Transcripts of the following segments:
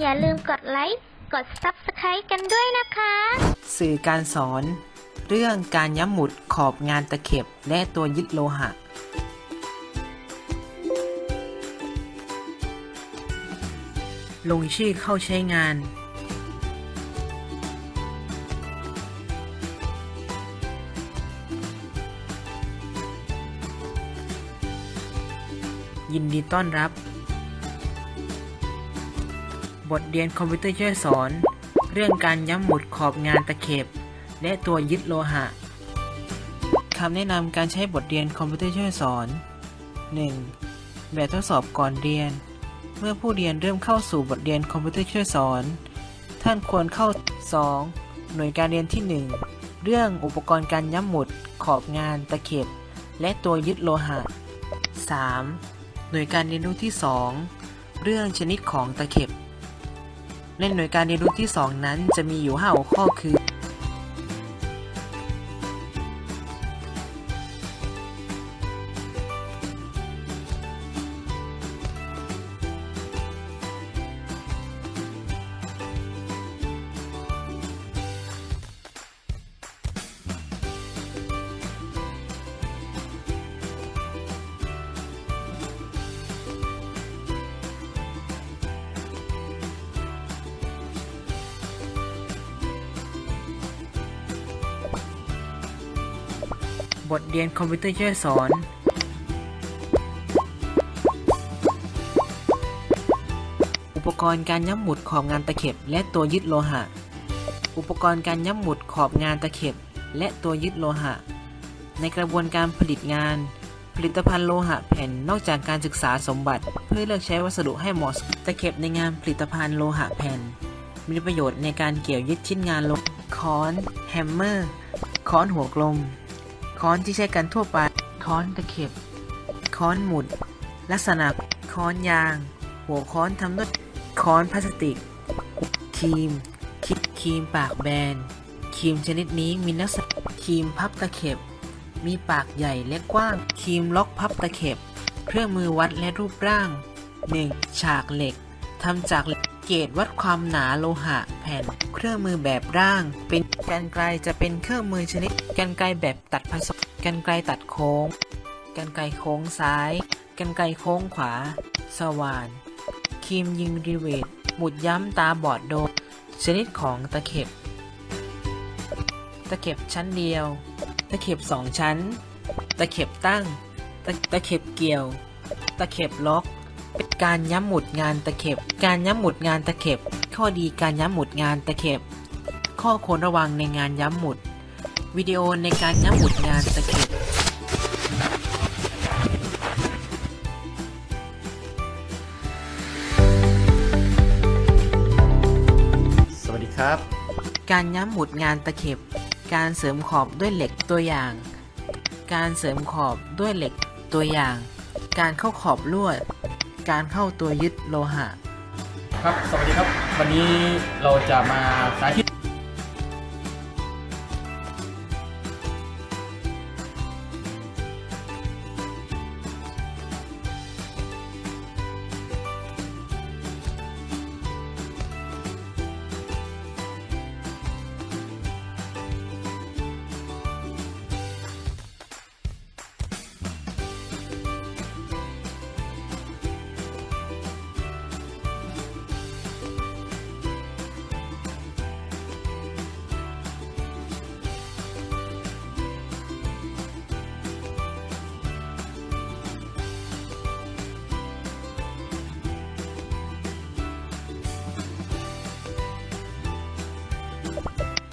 อย่าลืมกดไลค์ กด Subscribe กันด้วยนะคะ สื่อการสอน เรื่องการย้ำหมุดขอบงานตะเข็บและตัวยึดโลหะ ลงชื่อเข้าใช้งาน ยินดีต้อนรับ บทเรียนคอมพิวเตอร์ช่วยสอน เรื่องการย้ำหมุดขอบงานตะเข็บ และตัวยึดโลหะคำแนะนำการใช้บทเรียนคอมพิวเตอร์ช่วยสอน 1. แบบทดสอบก่อนเรียน เมื่อผู้เรียนเริ่มเข้าสู่บทเรียนคอมพิวเตอร์ช่วยสอน ท่านควรเข้า 2. หน่วยการเรียนที่ 1 เรื่องอุปกรณ์การย้ำหมุด ขอบงานตะเข็บ และตัวยึดโลหะ 3. หน่วยการเรียนรู้ที่ 2 เรื่องชนิดของตะเข็บ ในหน่วยการเรียนรู้ที่ 2 นั้นจะมีอยู่ 5 หัวข้อคือ บทเรียนคอมพิวเตอร์ช่วยสอน อุปกรณ์การย้ำหมุดขอบงานตะเข็บ และตัวยึดโลหะ อุปกรณ์การย้ำหมุดขอบงานตะเข็บ และตัวยึดโลหะ ในกระบวนการผลิตงาน ผลิตภัณฑ์โลหะแผ่นนอกจากการศึกษาสมบัติ เพื่อเลือกใช้วัสดุให้เหมาะสมตะเข็บในงานผลิตภัณฑ์โลหะแผ่น มีประโยชน์ในการเกี่ยวยึดชิ้นงานลหะค้อน แฮมเมอร์ ค้อนหัวกลม ค้อนที่ใช้กันทั่วไป ค้อนตะเข็บ ค้อนหมุด ลักษณะค้อนยาง หัวค้อนทำด้วยค้อนพลาสติก ครีมคิดครีมปากแบน ครีมชนิดนี้มีลักษณะครีมพับตะเข็บ มีปากใหญ่และกว้าง ครีมล็อกพับตะเข็บ เครื่องมือวัดและรูปร่าง 1. ฉากเหล็กทำจาก เกเกจวัดความหนาโลหะ แผ่นเครื่องมือแบบร่าง เป็นกรรไกรจะเป็นเครื่องมือชนิดกรรไกรแบบตัดผสมกรรไกรตัดโค้งกรรไกรโค้งซ้ายกรรไกรโค้งขวา สว่านครีมยิงรีเวทหมุดย้ำตาบอดโดนชนิดของตะเข็บ ตะเข็บชั้นเดียว ตะเข็บสองชั้น ตะเข็บตั้ง ตะตะเข็บเกี่ยว ตะเข็บล็อก การย้ำหมุดงานตะเข็บ การย้ำหมุดงานตะเข็บ ข้อดีการย้ำหมุดงานตะเข็บ ข้อควรระวังในงานย้ำหมุด วิดีโอในการย้ำหมุดงานตะเข็บสวัสดีครับ การย้ำหมุดงานตะเข็บ การเสริมขอบด้วยเหล็กตัวอย่าง การเสริมขอบด้วยเหล็กตัวอย่าง การเข้าขอบลวด การเข้าตัวยึดโลหะ ครับ สวัสดีครับ วันนี้เราจะมาสาธิต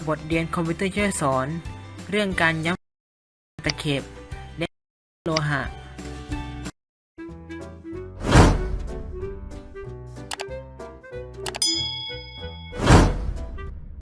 บทเรียนคอมพิวเตอร์ช่วยสอน เรื่องการย้ำตะเข็บและโลหะ